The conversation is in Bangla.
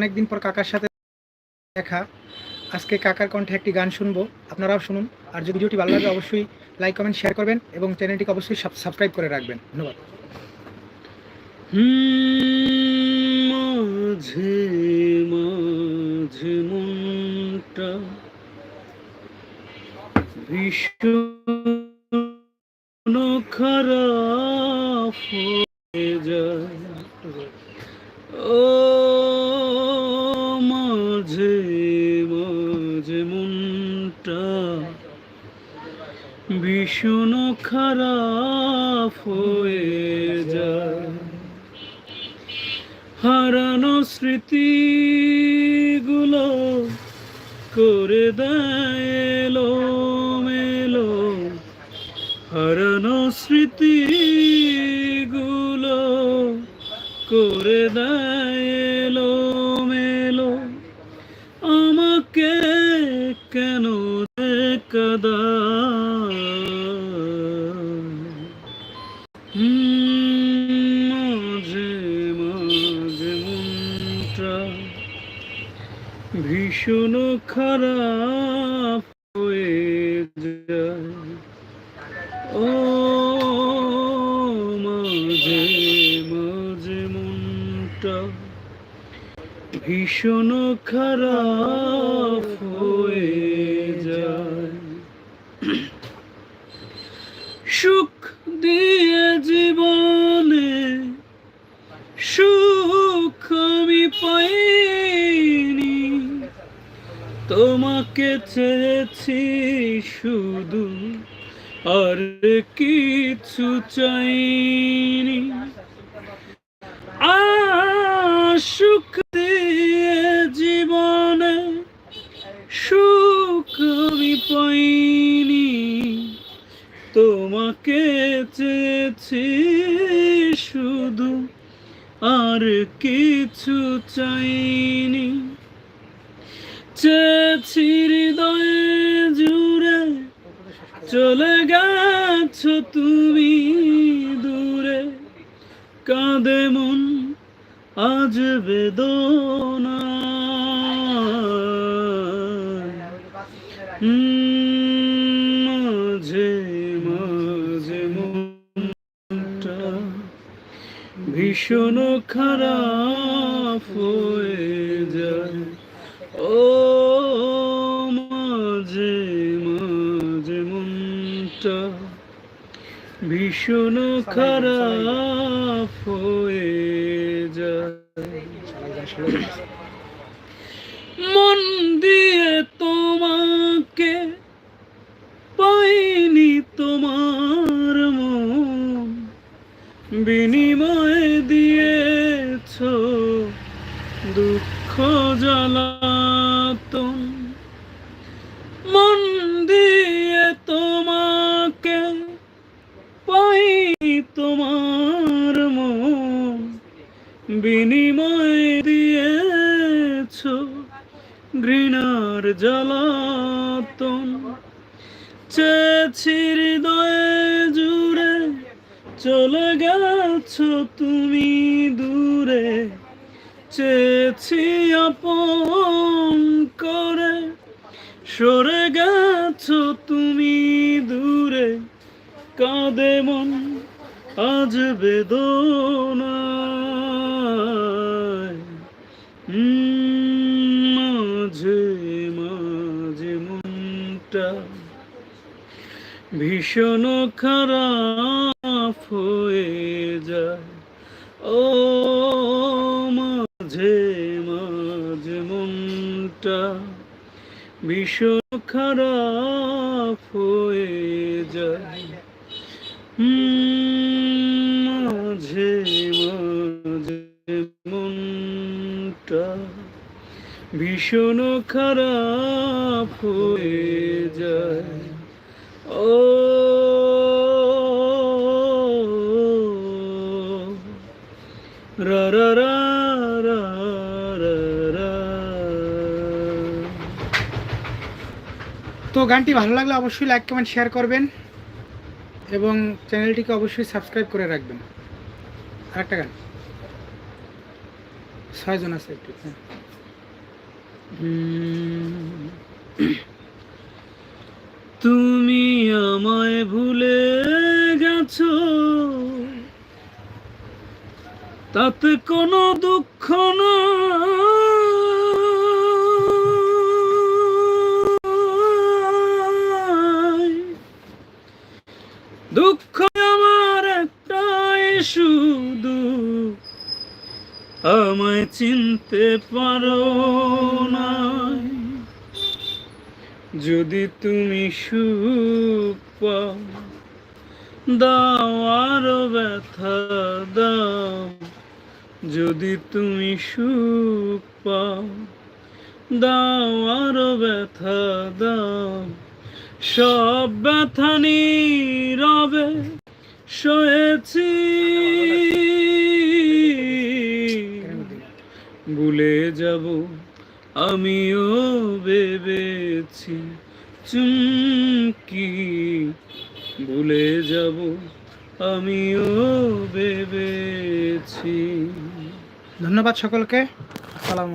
অনেক দিন পর কাকার সাথে দেখা। আজকে কাকার কণ্ঠে একটি গান শুনব, আপনারাও শুনুন। আর যদি ভিডিওটি ভালো লাগে, অবশ্যই লাইক কমেন্ট শেয়ার করবেন এবং চ্যানেলটিকে অবশ্যই সাবস্ক্রাইব করে রাখবেন। ধন্যবাদ। মাঝে খারাপ যায়। ও ভীষণ খারাপ হয়ে যায়। হারানো স্মৃতিগুলো করে দেয় মেলো হারানো স্মৃতিগুলো করে দেয় মেলো আমাকে কেন ভীষণ খারাপ হয়ে যায়। ও মাঝে মাঝে মনটা ভীষণ খারাপ হয়ে তোমাকে চেয়েছি শুধু আর কিছু চাইনি। সুখ দিয়ে জীবনে সুখ আমি পাইনি। তোমাকে চেয়েছি শুধু আর কিছু চাইনি। চেয়েছি হৃদয়ে জুড়ে। চলে গেছো তুমি দূরে। কাঁদে মন, আজ বেদনা। মাঝে মাঝে মনটা ভীষণ খারাপ। খারাপ হয়ে যায়। মন দিয়ে তোমাকে পাইনি তোমার মন। বিনিময় দিয়েছ দুঃখ জ্বালাতন। বিনিময় দিয়েছ ঘৃণার জ্বালাতন। চেয়েছি হৃদয়ে জুড়ে চলে গেছো তুমি দূরে। চেয়েছি আপন করে সরে গেছো তুমি দূরে। কাঁদে মন, আজ বেদনায় ভীষণ খারাপ হয়ে যায়। ও মাঝে মাঝে মনটা ভীষণ খারাপ হয়ে যায়। মাঝে মাঝে মনটা ভীষণ খারাপ হয়ে যায়। ও রা রা রা রা রা। তো গানটি ভালো লাগলে অবশ্যই লাইক, কমেন্ট, শেয়ার করবেন এবং চ্যানেলটিকে অবশ্যই সাবস্ক্রাইব করে রাখবেন। আরেকটা গান। ছয়জন আছে একটু হ্যাঁ। আমায় ভুলে গেছো। তাতে কোনো দুঃখ নাই দুঃখ আমার একটাই শুধু। আমায় চিনতে পারো না যদি তুমি সুখ পাও দাও আরও ব্যথা দাও, যদি তুমি সুখ পাও দাও আরও ব্যথা দাও, সব ব্যথা নীরবে সয়েছি। ভুলে যাব আমিও ভেবেছি চুমকি ভুলে যাব আমিও ভেবেছি। ধন্যবাদ সকলকে। আসসালাম